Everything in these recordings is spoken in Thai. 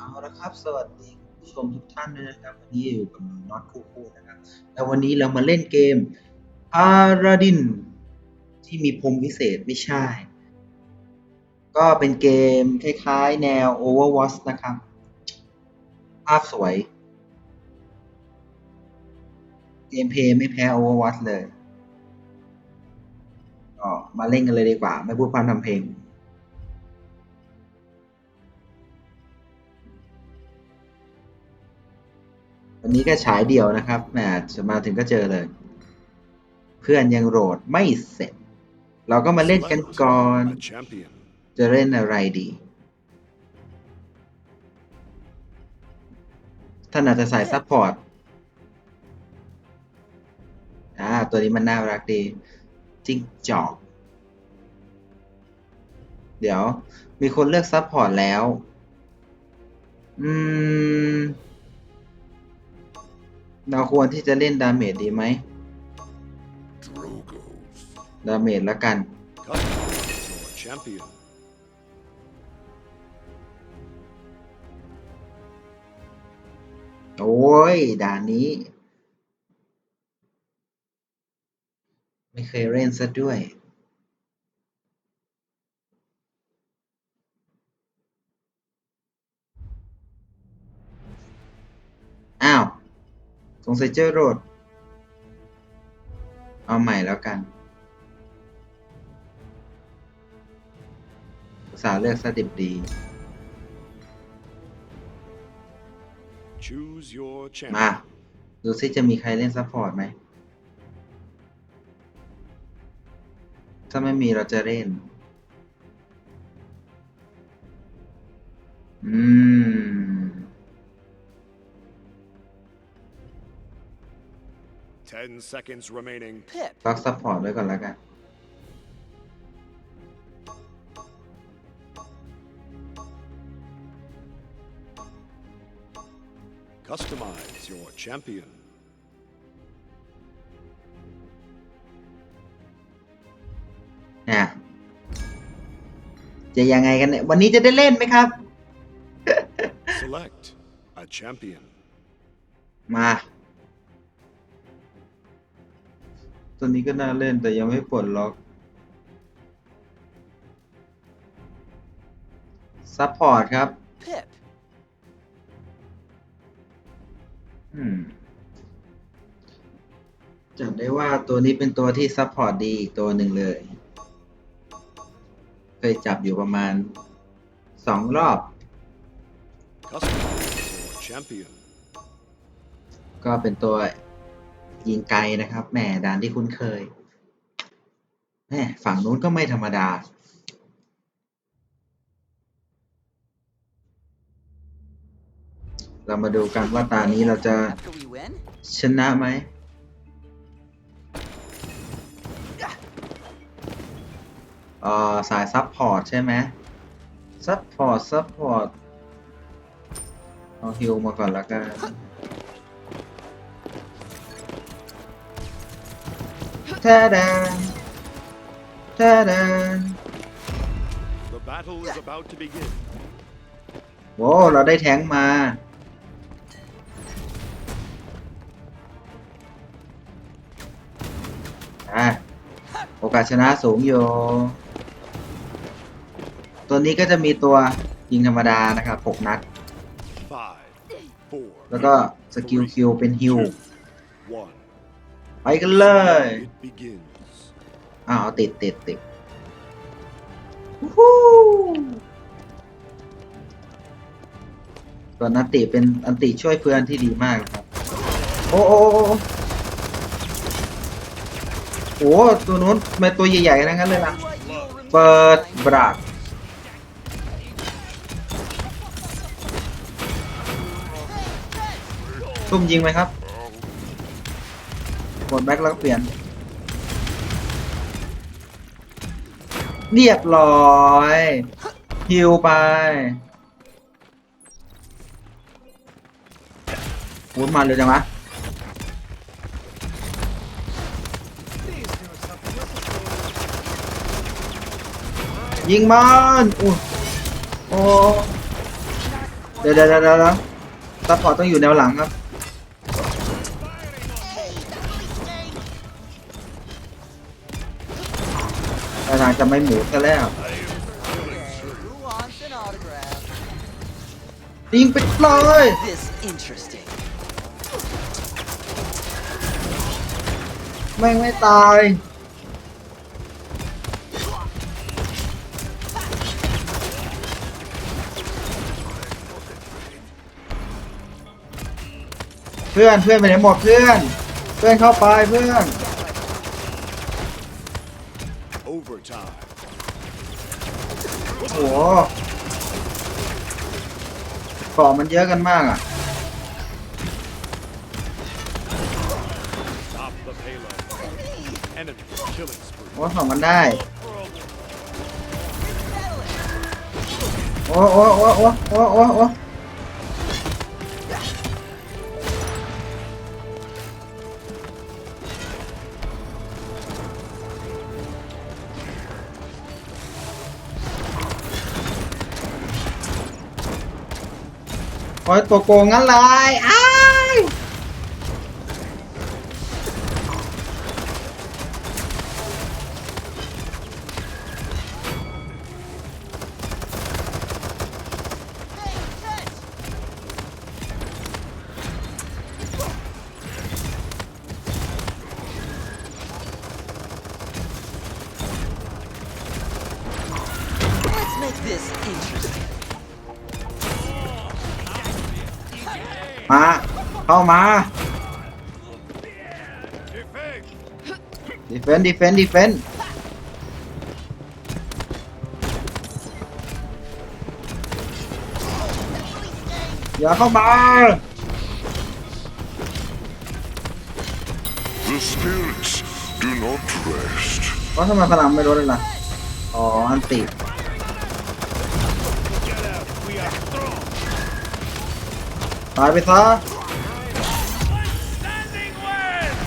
เอาละครับ สวัสดีผู้ชมทุกท่านด้วยนะครับ วันนี้อยู่กับน็อตคู่คู่นะครับ แล้ววันนี้เรามาเล่นเกมพาราดิน ที่มีพรมวิเศษไม่ใช่ ก็เป็นเกมคล้ายๆ แนว Overwatch นะครับ ภาพสวย เกมเพลย์ไม่แพ้ Overwatch เลยก็มาเล่นกันเลยดีกว่า ไม่พูดพร่ำทำเพลง วันนี้ก็ฉายเดียวนะครับแหมจะมาถึงก็เจอเลย เพื่อนยังโหลดไม่เสร็จ เราก็มาเล่นกันก่อน จะเล่นอะไรดี ท่านอาจจะใส่ซัพพอร์ต อ่า ตัวนี้มันน่ารักดี จิ้งจอก เดี๋ยว มีคนเลือกซัพพอร์ตแล้ว อืม เราควรที่จะเล่นดาเมจดีไหมดาเมจละกัน โอ้ย ด่านนี้ ไม่เคยเล่นซะด้วย สงสัยเจอโรด เอาใหม่แล้วกันอุตส่าห์เลือกสดิบดี Choose your มา champion. ดูซิจะมีใครเล่นซัพพอร์ตไหม ถ้าไม่มีเราจะเล่น อืม Ten seconds remaining. ล็อกซัพพอร์ตไว้ก่อนแล้วกัน Customize your champion. อะจะยังไงกันเนี่ยวันนี้จะได้เล่นไหมครับ Select a champion. มา ตัวนี้ก็น่าเล่นแต่ยังไม่ปลดล็อกซัพพอร์ตครับ Pip. อืมจำได้ว่าตัวนี้เป็นตัวที่ซัพพอร์ตดีอีกตัวหนึ่งเลย เคยจับอยู่ประมาณสองรอบ Customize your champion. ก็เป็นตัว ยิงไกลนะครับแหมด่านที่คุ้นเคยแหมฝั่งนู้นก็ไม่ธรรมดา เรามาดูกันว่าตานี้เราจะชนะไหมเอ่อสายซับพอร์ตใช่ไหมซับพอร์ตซับพอร์ตเอาฮิลมาก่อนละกัน ท้แดนแท้แดน The battle is about to begin. โว้เราได้แท้งมา อะ โอกาสชนะสูงอยู่ ตัวนี้ก็จะมีตัวยิงธรรมดานะครับ 6 นัด Five, four, แล้วก็สกิลคิวเป็นฮิล one. ไปกันเลย It begins. อ้าวติดติดติดวู้ฮู้ตัวนันติเป็นอันติช่วยเพื่อนที่ดีมากครับ โอ้โอ้โอ้โอ้โหตัวนู้นทำไมตัวใหญ่ๆทั้งนั้นเลยล่ะเปิดบรักตุ้มยิงไหมครับ กดแบ็คแล้วก็เปลี่ยน เรียบร้อยฮิวไปวุ้นมาเร็วจังวะยิงมันอู้โอ้เดี๋ยวเดี๋ยวเดี๋ยวเดี๋ยวซัพพอร์ตต้องอยู่แนวหลังครับ แต่ทางจะไม่หมูซะแล้ว Who wants an autograph? ยิงไปเลย This interesting. แม่งไม่ตายเพื่อนเพื่อนไปไหนหมดเพื่อน เพื่อนเข้าไปเพื่อน Overtime. โอ้โหเกาะมันเยอะกันมากอะ Stop the payload. Enemy killing spree. โอ้ของมันได้ โอ้โอ้โอ้โอ้โอ้โอ้โอ้ อ้ยตัวโกงงั้นเลยอ้าย มา เข้ามา Defend. ดีเฟนดีเฟนดีเฟนอย่าเข้ามา The spirits do not rest. เพราะทำไมพลังไม่ลดเลยล่ะ อ๋อ อันติ ตายไปซะ Standing west.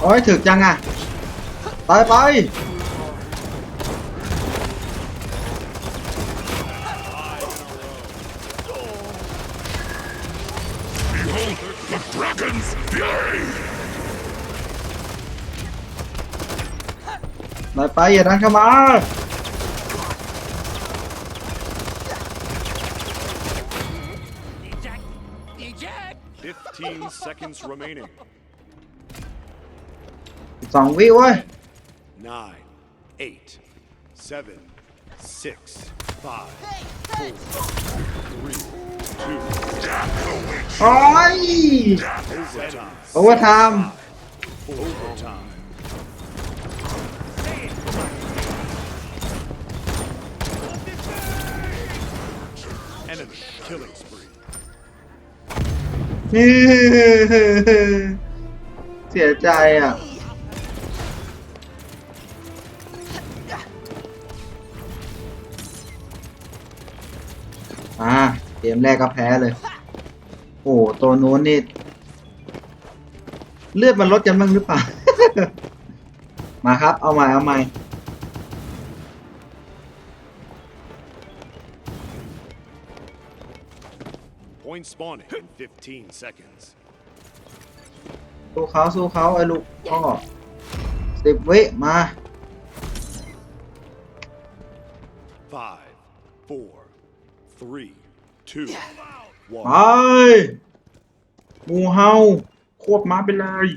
โอ้ยถึกจังอะ ตายไป Dragon's Fury! ตายไป อย่าดันเข้ามา 15 seconds remaining. สองวิเว้ย Nine, eight, seven, six, five, three, two, โอ้ยโอเวอร์ไทม์เสียใจอะอ่าเกมแรกก็แพ้เลย โอ้ตัวนู้นนี่ เลือดมันลดกันบ้างหรือเปล่า มาครับ เอาใหม่เอาใหม่ Point spawning in 15 seconds. สู้เขาสู้เขาไอ้ลูกพ่อสิบวิมา Five, four, three, two, ไป one. หมูเฮาควบม้าไปเลย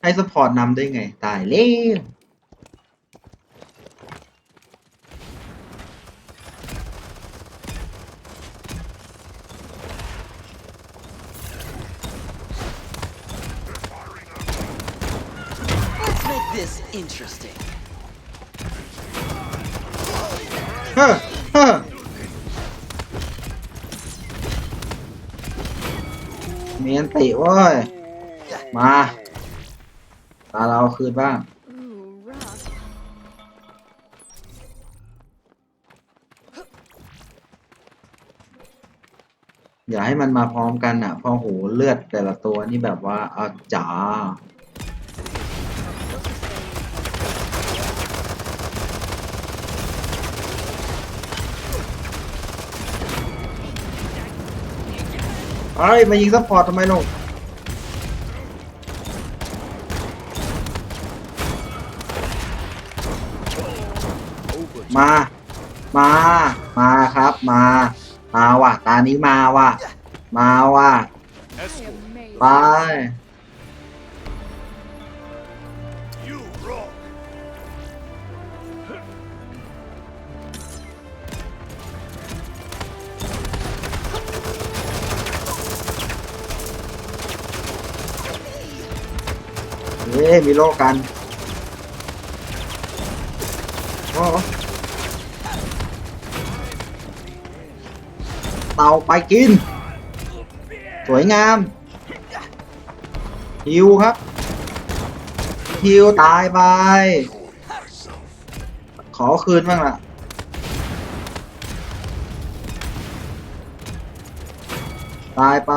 ให้สปอร์ตนำได้ไง ตายแล้ว Let's make this interesting. เมียนติเว้ย มาตาเราคืนบ้าง อย่าให้มันมาพร้อมกันอะพอโหเลือดแต่ละตัวนี่แบบว่าอาจ๋า เอ้ยมายิงซัพพอร์ตทำไมลงมา มา มาครับ มา มาว่ะ ตานี้มาว่ะ มาว่ะ ไป เย้มีโลกันโอ้เต่าไปกิน สวยงาม ฮิวครับ ฮิวตายไป ขอคืนบ้างล่ะตายไป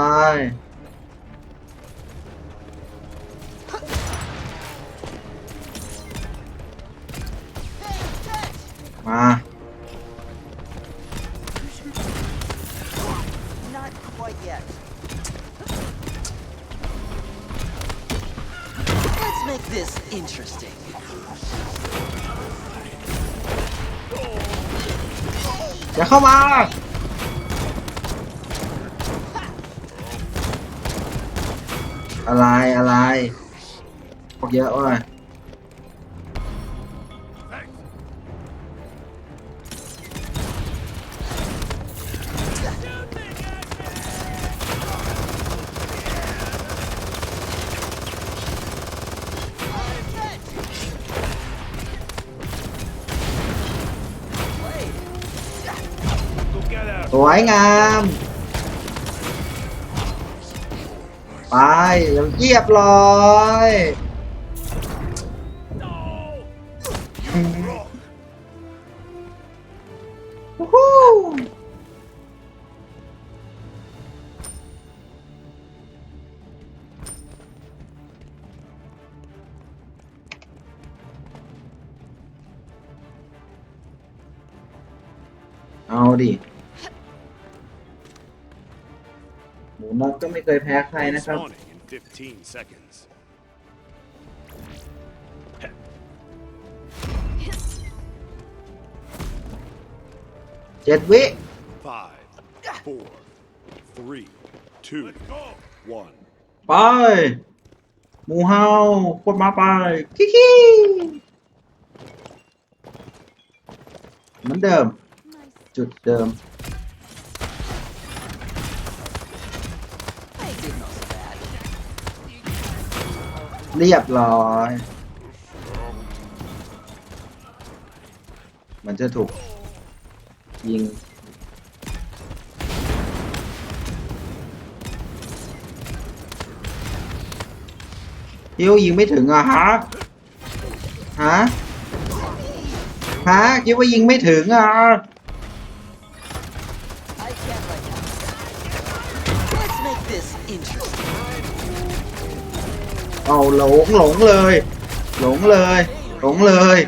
อย่าเข้ามา อะไรอะไรพวกเยอะว่ะ วยงาม ไปเรียบร้อย ไม่เคยแพ้ใครนะครับ Spawning in 15 seconds. เจ็ดวิ Five, four, three, two, one. ไป หมูเฮาพดมาไปคิคิเหมือนเดิม จุดเดิม เรียบร้อย มันจะถูก ยิงฮิวยิงไม่ถึงอะฮะ ฮะ ฮะคิดว่ายิงไม่ถึงอะ เอาหลงหลงเลย หลงเลย หลงเลย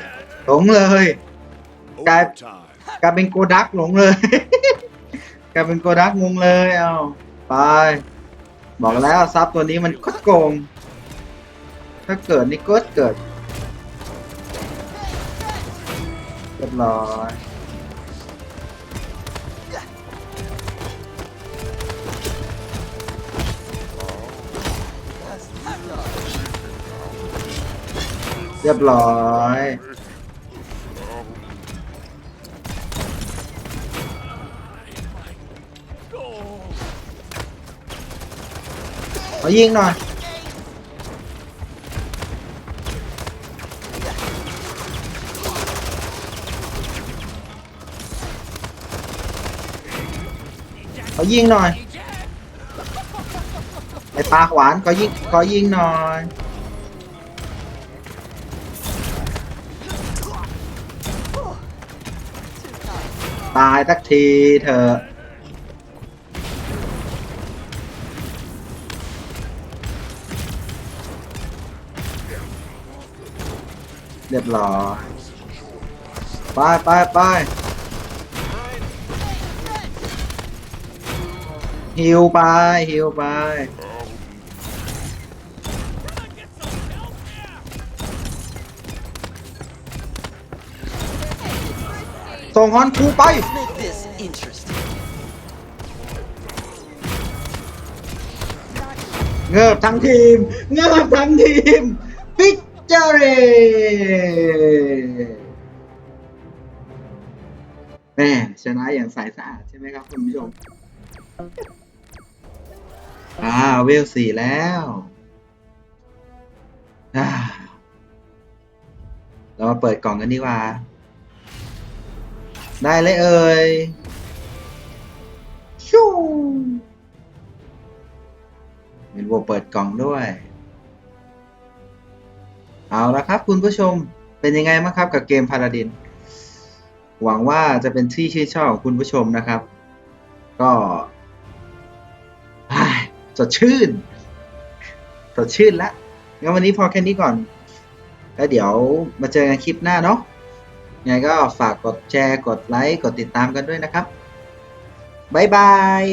หลงเลย Guy- Overtime. กลายเป็นโกดักหลงเลยกลายเป็นโกดักงงเลยเอาไป บอกแล้วซับตัวนี้มันโคตรโกง ถ้าเกิดนี่ก็เกิดเรียบร้อย เรียบร้อยเอายิงหน่อยขอยิงหน่อยไอปากหวานขอยิงขอยิงหน่อยายสักทีเถอะเรียบร้อยไปไปไปฮิวไปฮิวไป ส่งฮอนคูไป Let's make this interesting. เงิบทั้งทีม เงิบทั้งทีมฟิกเจอรีแม่ชนะอย่างใสสะอาดใช่ไหมครับคุณผู้ชม อ่าเวลสี่แล้วอ่าเรามาเปิดกล่องกันดีกว่า ได้เลยเอ่ยชูเป็นวัวเปิดกล่องด้วย เอาละครับคุณผู้ชมเป็นยังไงบ้างครับกับเกมพาราดิน หวังว่าจะเป็นที่ชื่นชอบของคุณผู้ชมนะครับ ก็สดชื่นสดชื่นละงั้นวันนี้พอแค่นี้ก่อน แล้วเดี๋ยวมาเจอกันคลิปหน้าเนาะ ยังไงก็ฝากกดแชร์ กดไลค์ กดติดตามกันด้วยนะครับ บ๊ายบาย